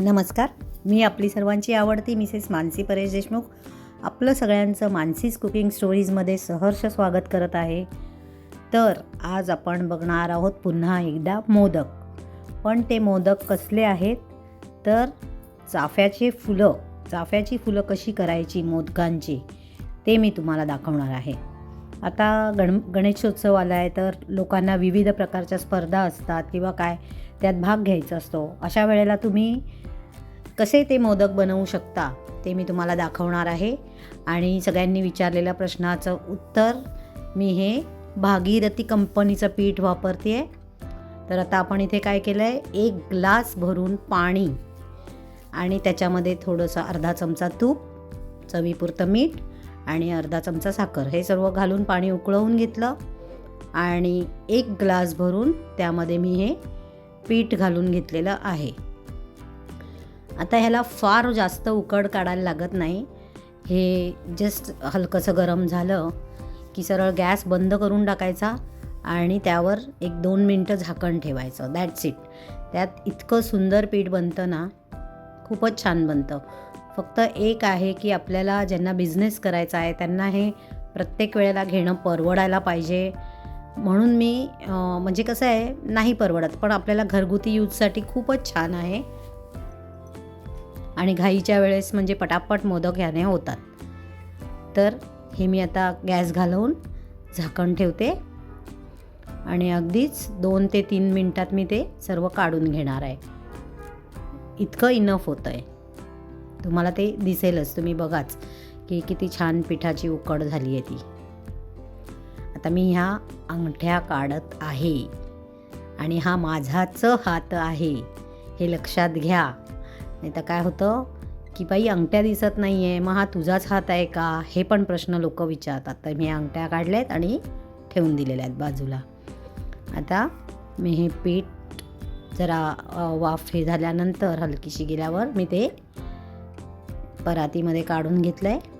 नमस्कार. मी आपली सर्वांची आवडती मिसेस मानसी परेश देशमुख. आपलं सगळ्यांचं मानसीज कुकिंग स्टोरीजमध्ये सहर्ष स्वागत करत आहे. तर आज आपण बघणार आहोत पुन्हा एकदा मोदक. पण ते मोदक कसले आहेत? तर चाफ्याचे फुलं. चाफ्याची फुलं कशी करायची मोदकांची? ते मी तुम्हाला दाखवणार आहे. आता गण गणेशोत्सव आला आहे तर लोकांना विविध प्रकारच्या स्पर्धा असतात किंवा काय? त्यात भाग घ्यायचा असतो. अशा वेळेला तुम्ही कसे ते मोदक बनवू शकता ते मी तुम्हाला दाखवणार आहे. आणि सगळ्यांनी विचारलेल्या प्रश्नाचं उत्तर मी हे भागीरथी कंपनीचं पीठ वापरते. आहे तर आता आपण इथे काय केलं आहे एक ग्लास भरून पाणी आणि त्याच्यामध्ये थोडंसं अर्धा चमचा तूप चवीपुरतं मीठ आणि अर्धा चमचा साखर. हे सर्व घालून पाणी उकळवून घेतलं आणि एक ग्लास भरून त्यामध्ये मी हे पीठ घालून घेतलेलं आहे. आता ह्याला फार जास्त उकड काढायला लागत नाही. हे जस्ट हलकंसं गरम झालं की सरळ गॅस बंद करून टाकायचा आणि त्यावर एक दोन मिनटं झाकण ठेवायचं. दॅट्स इट त्यात इतकं सुंदर पीठ बनतं ना खूपच छान बनतं. फक्त एक आहे की आपल्याला ज्यांना बिझनेस करायचा आहे त्यांना हे प्रत्येक वेळेला घेणं परवडायला पाहिजे. म्हणून मी म्हणजे कसं आहे नाही परवडत पण आपल्याला घरगुती यूजसाठी खूपच छान आहे. आणि घाईच्या वेळेस म्हणजे पटापट मोदक ह्याने होतात. तर हे मी आता गॅस घालवून झाकण ठेवते. आणि अगदीच दोन ते तीन मिनटात मी ते सर्व काढून घेणार आहे. इतकं इनफ होतं आहे तुम्हाला ते दिसेलच तुम्ही बघाच की किती छान पिठाची उकड झाली आहे ती. आता मी ह्या अंगठ्या काढत आहे. आणि हा माझाच हात आहे. हे लक्षात घ्या. नाही तर काय होतं की बाई अंगठ्या दिसत नाही आहे मग हा तुझाच हात आहे का? हे पण प्रश्न लोक विचारतात. तर मी अंगठ्या काढल्या आहेत आणि ठेवून दिलेल्या आहेत बाजूला. आता मी हे पीठ जरा वाफ हे झाल्यानंतर हलकीशी गेल्यावर मी ते परातीमध्ये काढून घेतलं आहे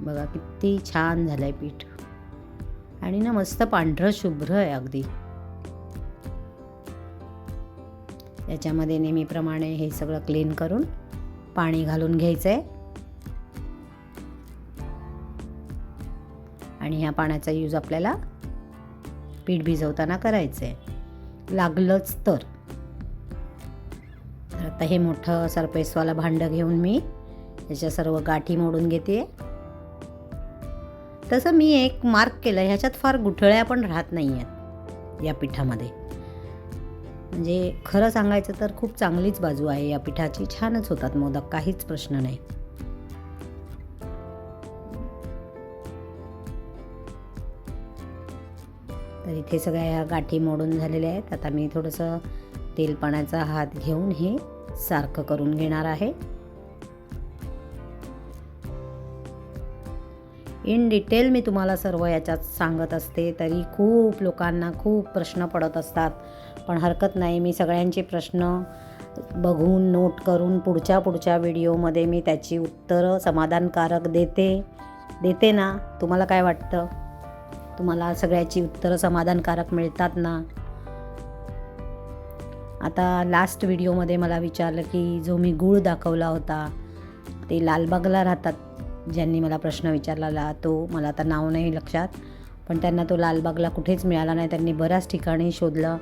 बघा किती छान झालं आहे पीठ. आणि ना मस्त पांढरं शुभ्र आहे अगदी. याच्यामध्ये नेहमीप्रमाणे हे सगळं क्लीन करून पाणी घालून घ्यायचं आहे आणि ह्या पाण्याचा यूज आपल्याला पीठ भिजवताना करायचं आहे लागलंच तर. आता हे मोठं सरपेसवालं भांडं घेऊन मी याच्या सर्व गाठी मोडून घेते. तसं मी एक मार्क केलं ह्याच्यात फार गुठळ्या पण राहत नाही आहेत या पिठामध्ये. म्हणजे खरं सांगायचं तर खूप चांगलीच बाजू आहे या पिठाची. छानच होतात मोदक काहीच प्रश्न नाही. तर इथे सगळ्या ह्या गाठी मोडून झालेल्या आहेत. आता मी थोडंसं तेल पाण्याचा हात घेऊन हे सारखं करून घेणार आहे. इन डिटेल मी तुम्हाला सर्व याच्यात सांगत असते तरी खूप लोकांना खूप प्रश्न पडत असतात. पण हरकत नाही. मी सगळ्यांचे प्रश्न बघून नोट करून पुढच्या पुढच्या व्हिडिओमध्ये मी त्याची उत्तरं समाधानकारक देते. देते ना? तुम्हाला काय वाटतं? तुम्हाला सगळ्याची उत्तरं समाधानकारक मिळतात ना? आता लास्ट व्हिडिओमध्ये मला विचारलं की जो मी गूळ दाखवला होता ते लालबागला राहतात ज्यांनी मला प्रश्न विचारलेला तो मला आता नाव नाही लक्षात पण त्यांना तो लालबागला कुठेच मिळाला नाही. त्यांनी बऱ्याच ठिकाणी शोधलं.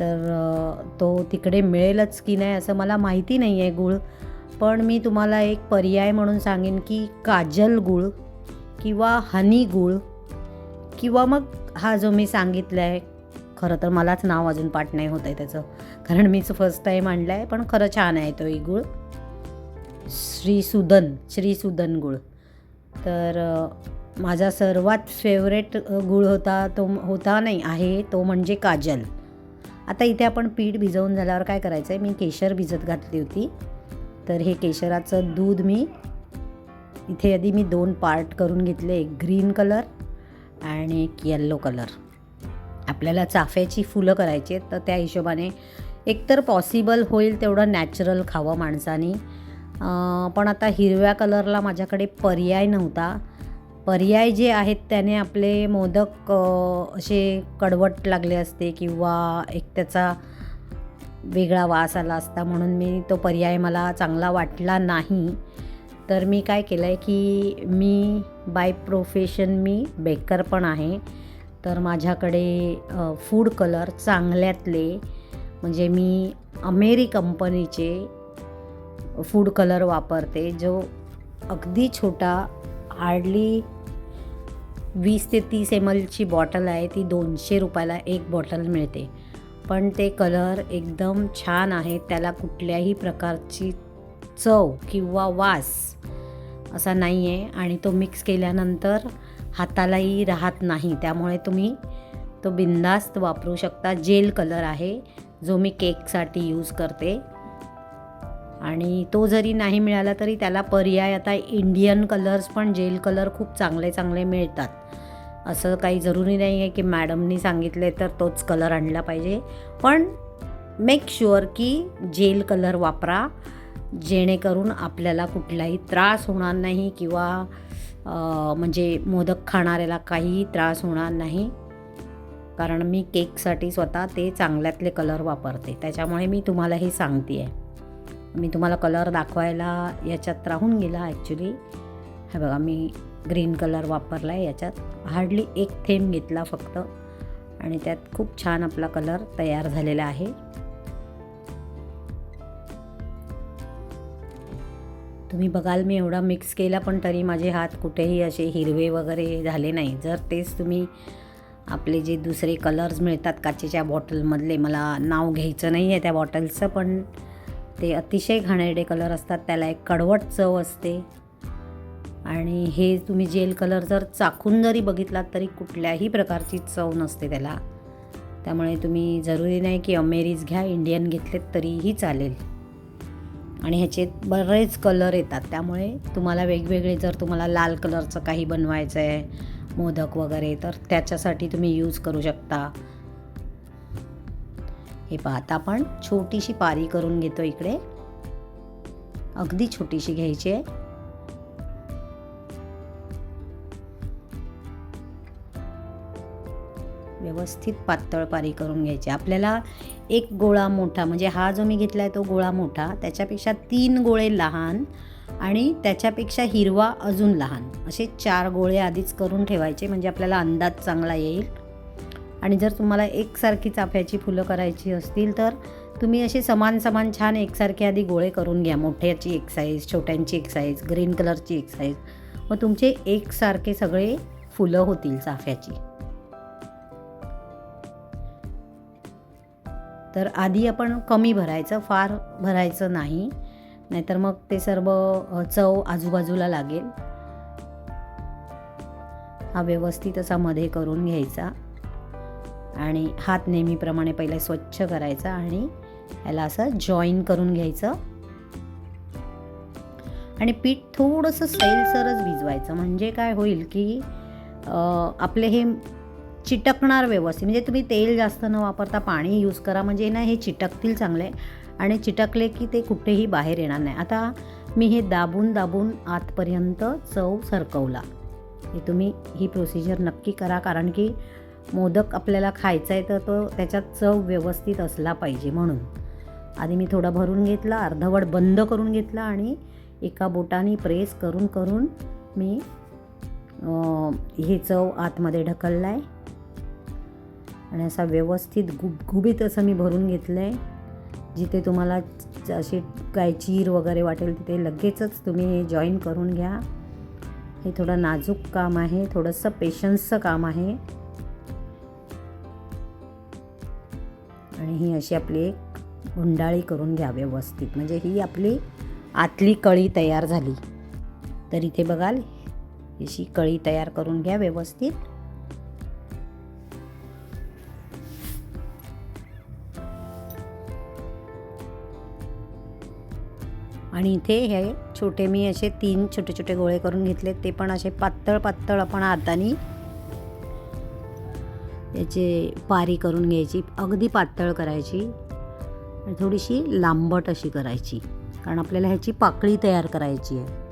तर तो तिकडे मिळेलच की नाही असं मला माहिती नाही आहे गूळ. पण मी तुम्हाला एक पर्याय म्हणून सांगेन की काजल गूळ किंवा हनी गूळ किंवा मग हा जो मी सांगितला आहे खरं तर मलाच नाव अजून पाठ नाही होत आहे त्याचं. कारण मीच फर्स्ट टाईम आणलं आहे पण खरं छान आहे तो एक गूळ. श्रीसुदन श्रीसुदन गूळ. तर माझा सर्वात फेवरेट गूळ होता तो होता नाही आहे तो म्हणजे काजल. आता इथे आपण पीठ भिजवून झाल्यावर काय करायचं आहे मी केशर भिजत घातली होती. तर हे केशराचं दूध मी इथे आधी मी दोन पार्ट करून घेतले. एक ग्रीन कलर आणि एक येल्लो कलर आपल्याला चाफ्याची फुलं करायची आहेत तर त्या हिशोबाने एकतर पॉसिबल होईल तेवढं नॅचरल खावं माणसानी. पण आता हिरव्या कलरला माझ्याकडे पर्याय नव्हता. पर्याय जे आहेत त्याने आपले मोदक असे कडवट लागले असते किंवा एक त्याचा वेगळा वास आला असता म्हणून मी तो पर्याय मला चांगला वाटला नाही. तर मी काय केलं आहे की मी बाय प्रोफेशन मी बेकर पण आहे. तर माझ्याकडे फूड कलर चांगल्यातले म्हणजे मी अमेरी कंपनीचे फूड कलर वापरते जो अगदी छोटा हार्डली वीस ते तीस एम एलची बॉटल आहे ती दोनशे रुपयाला एक बॉटल मिळते. पण ते कलर एकदम छान आहे त्याला कुठल्याही प्रकारची चव किंवा वास असा नाही आहे आणि तो मिक्स केल्यानंतर हातालाही राहत नाही. त्यामुळे तुम्ही तो बिंदास्त वापरू शकता. जेल कलर आहे जो मी केकसाठी यूज करते. आणि तो जरी नाही मिळाला तरी त्याला पर्याय आता इंडियन कलर्स पण जेल कलर खूप चांगले चांगले मिळतात. असं काही जरुरी नाही आहे की मॅडमनी सांगितले तर तोच कलर आणला पाहिजे. पण मेक शुअर की जेल कलर वापरा जेणेकरून आपल्याला कुठलाही त्रास होणार नाही किंवा म्हणजे मोदक खाणाऱ्याला काहीही त्रास होणार नाही. कारण मी केकसाठी स्वतः ते चांगल्यातले कलर वापरते. त्याच्यामुळे मी तुम्हाला हे सांगते आहे मी तुम्हाला कलर दाखवायला याच्यात राहून गेला ॲक्च्युली हे बघा मी ग्रीन कलर वापरला आहे याच्यात. हार्डली एक थेंब घेतला फक्त. आणि त्यात खूप छान आपला कलर तयार झालेला आहे. तुम्ही बघाल मी एवढा मिक्स केला पण तरी माझे हात कुठेही असे हिरवे वगैरे झाले नाही. जर तेच तुम्ही आपले जे दुसरे कलर्स मिळतात काचेच्या बॉटलमधले मला नाव घ्यायचं नाही आहे त्या बॉटलचं पण ते अतिशय घाणेरडे कलर असतात त्याला एक कडवट चव असते. आणि हे तुम्ही जेल कलर जर चाखून जरी बघितलात तरी कुठल्याही प्रकारची चव नसते त्याला. त्यामुळे तुम्ही जरुरी नाही की अमेरीज घ्या इंडियन घेतलेत तरीही चालेल. आणि ह्याचे बरेच कलर येतात त्यामुळे तुम्हाला वेगवेगळे जर तुम्हाला लाल कलरचं काही बनवायचं आहे मोदक वगैरे तर त्याच्यासाठी तुम्ही यूज करू शकता. हे पाहता आपण छोटीशी पारी करून घेतो इकडे. अगदी छोटीशी घ्यायची आहे. व्यवस्थित पातळ पारी करून घ्यायची. आपल्याला एक गोळा मोठा म्हणजे हा जो मी घेतला आहे तो गोळा मोठा त्याच्यापेक्षा तीन गोळे लहान आणि त्याच्यापेक्षा हिरवा अजून लहान. असे चार गोळे आधीच करून ठेवायचे म्हणजे आपल्याला अंदाज चांगला येईल. आणि जर तुम्हाला एकसारखी चाफ्याची फुलं करायची असतील तर तुम्ही असे समान समान छान एकसारखे आधी गोळे करून घ्या. मोठ्याची एक साईज छोट्यांची एक साईज ग्रीन कलरची एक साईज मग तुमचे एकसारखे सगळे फुलं होतील चाफ्याची. तर आधी आपण कमी भरायचं फार भरायचं नाही. नाहीतर मग ते सर्व चव आजूबाजूला लागेल. हा व्यवस्थित असा मध्ये करून घ्यायचा. आणि हात नेहमीप्रमाणे पहिले स्वच्छ करायचा आणि याला असं जॉईन करून घ्यायचं. आणि पीठ थोडंसं सैलसरच भिजवायचं. म्हणजे काय होईल की आपले हे चिटकणार व्यवस्थित म्हणजे तुम्ही तेल जास्त न वापरता पाणी यूज करा. म्हणजे ना हे चिटकतील चांगले. आणि चिटकले की ते कुठेही बाहेर येणार नाही. आता मी हे दाबून दाबून आतपर्यंत चव सरकवला. हे तुम्ही ही प्रोसिजर नक्की करा. कारण की मोदक आपल्याला खायचा आहे तर तो त्याच्यात चव व्यवस्थित असला पाहिजे म्हणून. आधी मी थोडा भरून घेतला अर्धवट बंद करून घेतला आणि एका बोटाने प्रेस करून करून मी हे चव आतमध्ये ढकलला आहे आणि असा व्यवस्थित गुबगुबीत असं मी भरून घेतलं आहे जिथे तुम्हाला अशी काय चीर वगैरे वाटेल तिथे लगेचच तुम्ही हे जॉईन करून घ्या. हे थोडं नाजूक काम आहे थोडंसं पेशन्सचं काम आहे. आणि ही अशी आपली एक गुंडाळी करून घ्या व्यवस्थित. म्हणजे ही आपली आतली कळी तयार झाली. तर इथे बघाल अशी कळी तयार करून घ्या व्यवस्थित. आणि इथे हे छोटे मी असे तीन छोटे छोटे गोळे करून घेतले ते पण असे पातळ पातळ आपण हाताने याची पारी करून घ्यायची अगदी पातळ करायची आणि थोडीशी लांबट अशी करायची. कारण आपल्याला ह्याची पाकळी तयार करायची आहे.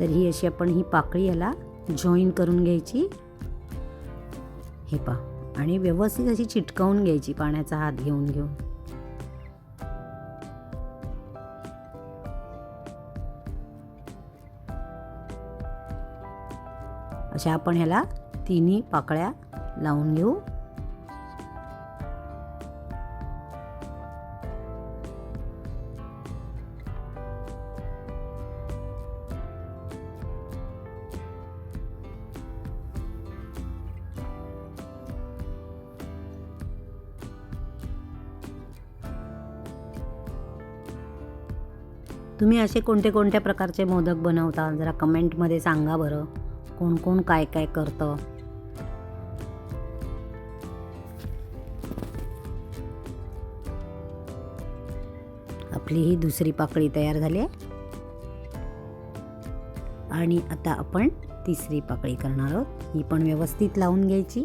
तर ही अशी आपण ही पाकळी याला जॉईन करून घ्यायची. हे पा आणि व्यवस्थित अशी चिटकावून घ्यायची पाण्याचा हात घेऊन घेऊन अशा आपण ह्याला तिन्ही पाकळ्या लावून घेऊ. तुम्ही असे कोणते कोणत्या प्रकारचे मोदक बनवता? जरा कमेंटमध्ये सांगा बरं. कोण कोण काय काय करतं. आपली ही दुसरी पाकळी तयार झाली आहे. आणि आता आपण तिसरी पाकळी करणार आहोत. ही पण व्यवस्थित लावून घ्यायची.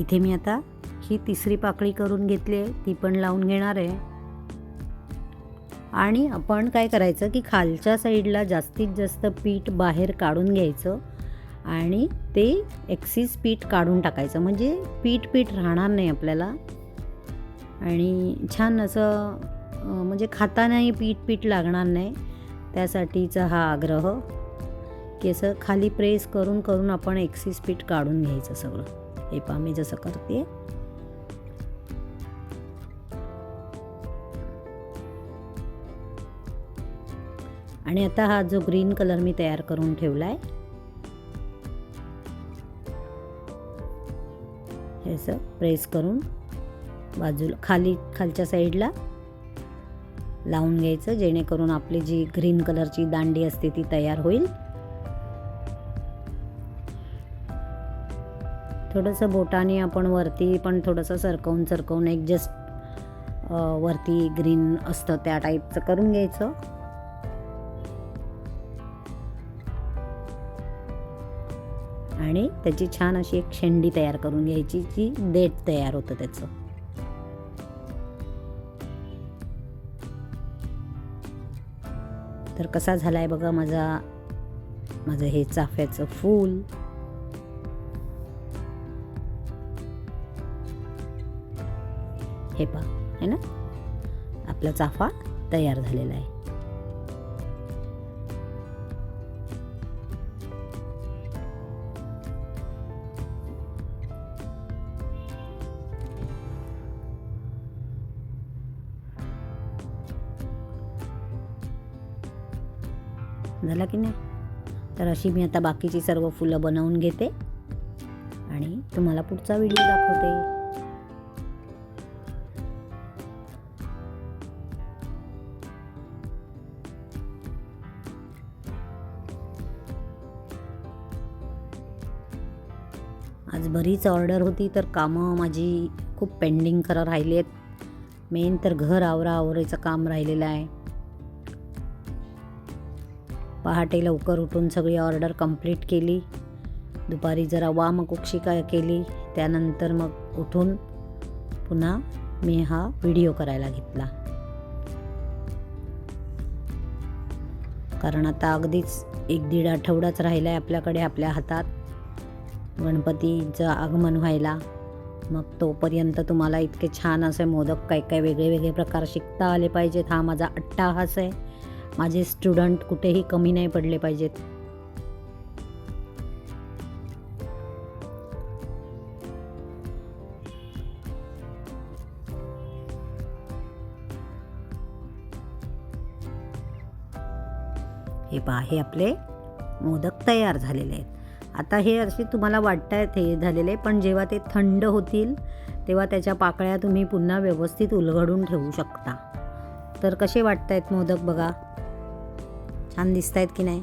इथे मी आता ही तिसरी पाकळी करून घेतली आहे ती पण लावून घेणार आहे. आणि आपण काय करायचं की खालच्या साईडला जास्तीत जास्त पीठ बाहेर काढून घ्यायचं आणि ते एक्सिस पीठ काढून टाकायचं. म्हणजे पीठ पीठ राहणार नाही आपल्याला. आणि छान असं म्हणजे खातानाही पीठ पीठ लागणार नाही. त्यासाठीचा हा आग्रह की असं खाली प्रेस करून करून आपण एक्सिस पीठ काढून घ्यायचं सगळं. हे पहा मी जसं करते. आणि आता हा जो ग्रीन कलर मी तयार करून ठेवला आहे असं प्रेस करून बाजूला खाली खालच्या साईडला लावून घ्यायचं जेणेकरून आपली जी ग्रीन कलरची दांडी असते ती तयार होईल. थोडंसं बोटाने आपण वरती पण थोडंसं सरकवून सरकवून एक जस्ट वरती ग्रीन असतं त्या टाईपचं करून घ्यायचं. आणि त्याची छान अशी एक शेंडी तयार करून घ्यायची जी देठ तयार होतं त्याचं. तर कसा झाला आहे बघा माझा माझं हे चाफ्याचं फूल. हे पहा है ना? आपला चाफा तयार झालेला आहे. झाला की नाही? तर अशी मी आता बाकीची सर्व फुलं बनवून घेते आणि तुम्हाला पुढचा व्हिडिओ दाखवते. बरीच ऑर्डर होती तर कामं माझी खूप पेंडिंग करा राहिली आहेत. मेन तर घर आवराआवरीचं काम राहिलेलं आहे. पहाटे लवकर उठून सगळी ऑर्डर कंप्लीट केली. दुपारी जरा वामकुक्षिका केली त्यानंतर मग उठून पुन्हा मी हा व्हिडिओ करायला घेतला. कारण आता अगदीच एक दीड आठवडाच राहिला आहे आपल्याकडे आपल्या हातात. गणपतीचं आगमन व्हायला मग तोपर्यंत तुम्हाला इतके छान असे मोदक काय काय वेगळे वेगळे प्रकार शिकता आले पाहिजेत. हा माझा अट्टाहास आहे. माझे स्टुडंट कुठेही कमी नाही पडले पाहिजेत. हे पहा हे आपले मोदक तयार झालेले आहेत. आता हे अशी तुम्हाला वाटत आहेत हे झालेले पण जेव्हा ते थंड होतील तेव्हा त्याच्या पाकळ्या तुम्ही पुन्हा व्यवस्थित उलगडून ठेवू शकता. तर कसे वाटत आहेत मोदक बघा? छान दिसत आहेत की नाही?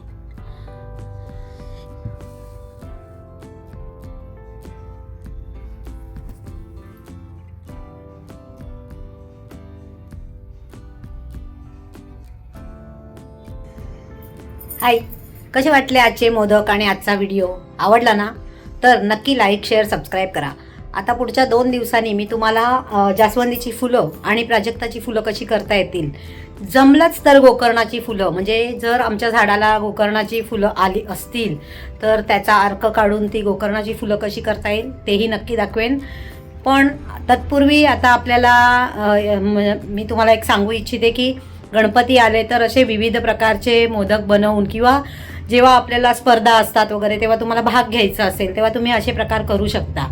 हाय. कसे वाटले आजचे मोदक आणि आजचा व्हिडिओ आवडला ना? तर नक्की लाईक शेअर सबस्क्राईब करा. आता पुढच्या दोन दिवसांनी मी तुम्हाला जास्वंदीची फुलं आणि प्राजक्ताची फुलं कशी करता येतील जमलंच तर गोकर्णाची फुलं म्हणजे जर आमच्या झाडाला गोकर्णाची फुलं आली असतील तर त्याचा अर्क काढून ती गोकर्णाची फुलं कशी करता येईल तेही नक्की दाखवेन. पण तत्पूर्वी आता आपल्याला म- मी तुम्हाला एक सांगू इच्छिते की गणपती आले तर असे विविध प्रकारचे मोदक बनवून किंवा जेव्हा आपल्याला स्पर्धा असतात वगैरे तेव्हा तुम्हाला भाग घ्यायचा असेल तेव्हा तुम्ही असे प्रकार करू शकता.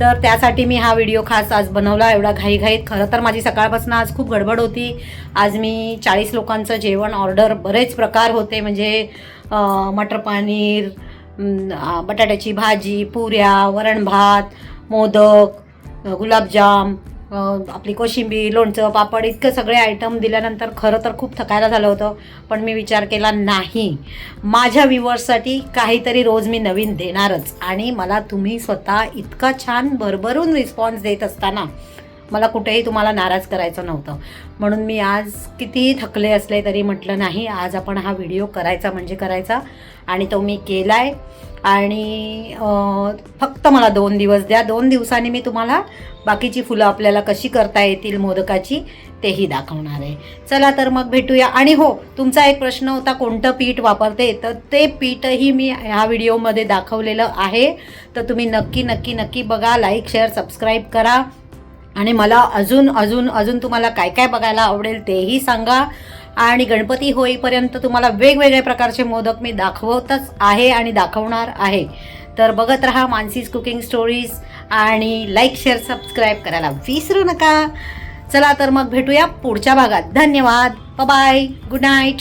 तर त्यासाठी मी हा व्हिडिओ खास आज बनवला एवढा घाईघाईत. खरं तर माझी सकाळपासून आज खूप गडबड होती. आज मी चाळीस लोकांचं जेवण ऑर्डर बरेच प्रकार होते म्हणजे मटर पनीर बटाट्याची भाजी पुऱ्या वरण भात मोदक गुलाबजाम आपली कोशिंबीर लोणचं पापड इतकं सगळे आयटम दिल्यानंतर खरं तर खूप थकायला झालं होतं पण मी विचार केला नाही. माझ्या व्ह्युअर्ससाठी काहीतरी रोज मी नवीन देणारच. आणि मला तुम्ही स्वतः इतका छान भरभरून रिस्पॉन्स देत असताना मला कुठेही तुम्हाला नाराज करायचं नव्हतं. म्हणून मी आज कितीही थकले असले तरी म्हटलं नाही आज आपण हा व्हिडिओ करायचा म्हणजे करायचा. आणि तो मी केला आहे आणि फक्त मला दोन दिवस द्या. दोन दिवसांनी मी तुम्हाला बाकीची फुलं आपल्याला कशी करता येतील मोदकाची तेही दाखवणार आहे. चला तर मग भेटूया. आणि हो तुमचा एक प्रश्न होता कोणतं पीठ वापरते? तर ते पीठही मी ह्या व्हिडिओमध्ये दाखवलेलं आहे. तर तुम्ही नक्की नक्की नक्की बघा लाईक शेअर सबस्क्राईब करा. आणि मला अजून अजून अजून तुम्हाला काय काय बघायला आवडेल तेही सांगा. आणि गणपती होईपर्यंत तुम्हाला वेगवेगळे प्रकारचे मोदक मी दाखवतच आहे आणि दाखवणार आहे. तर बघत राहा मानसीज कुकिंग स्टोरीज आणि लाईक शेअर सबस्क्राईब करायला विसरू नका. चला तर मग भेटूया पुढच्या भागात. धन्यवाद. Bye good night